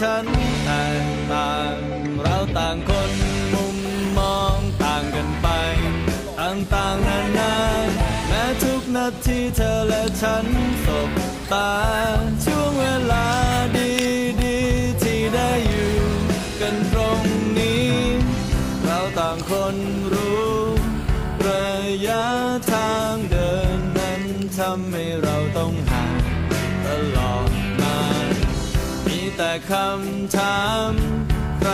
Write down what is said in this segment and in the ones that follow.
ฉันแตกต่างเราต่างคนมุมมองต่างกันไป ต่างๆนานาแม้ทุกนาทีเธอและฉันสบตาช่วงเวลาดีๆที่ได้อยู่กันตรงนี้ เราต่างคนรู้ ระยะทางเดินนั้นทำให้เรา แต่คำถาม ใคร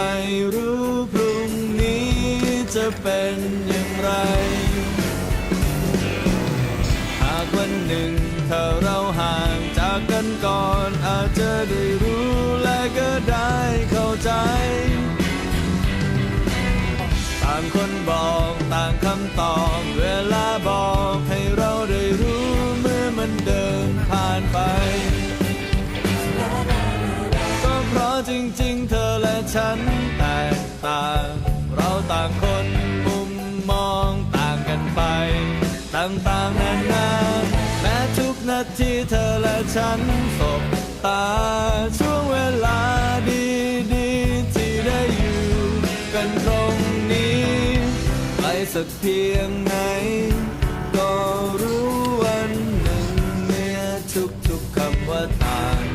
รู้พรุ่งนี้จะเป็นอย่างไร หากวันหนึ่งถ้าเราห่างจากกันก่อนอาจจะได้รู้และก็ได้เข้าใจ ต่างคนบอกต่างคำตอบเวลา จริงๆ เธอและฉันแตกต่าง เราต่างคนมุมมองต่างกันไป ต่างๆนานาแม้ทุกนาทีเธอและฉันสบตาช่วงเวลาดีๆ ที่ได้อยู่กันตรงนี้ไกลสักเพียงไหน ก็รู้วันหนึ่งเมื่อทุกๆคำว่าต่าง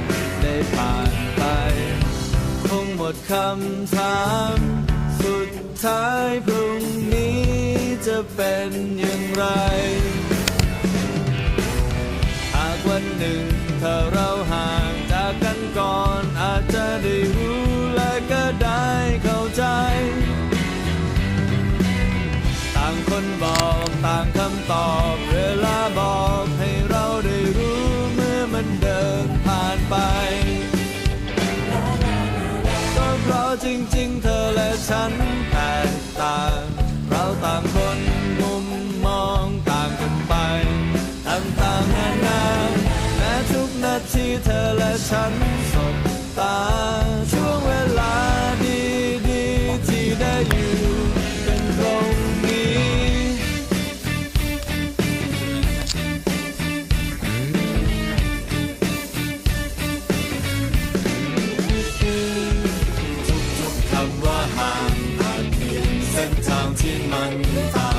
มดคำถาม สุดท้ายพรุ่งนี้จะเป็นอย่างไร หากวันหนึ่งถ้าเราห่างจากกันก่อนอาจจะได้รู้และก็ได้เข้าใจ ต่างคนบอกต่างคำตอบ ฉันสบตา ช่วงเวลาดีๆที่ได้อยู่เป็นตรงนี้ ทุกๆคำว่าห่างอาจเปลี่ยนเส้นทางที่มันตา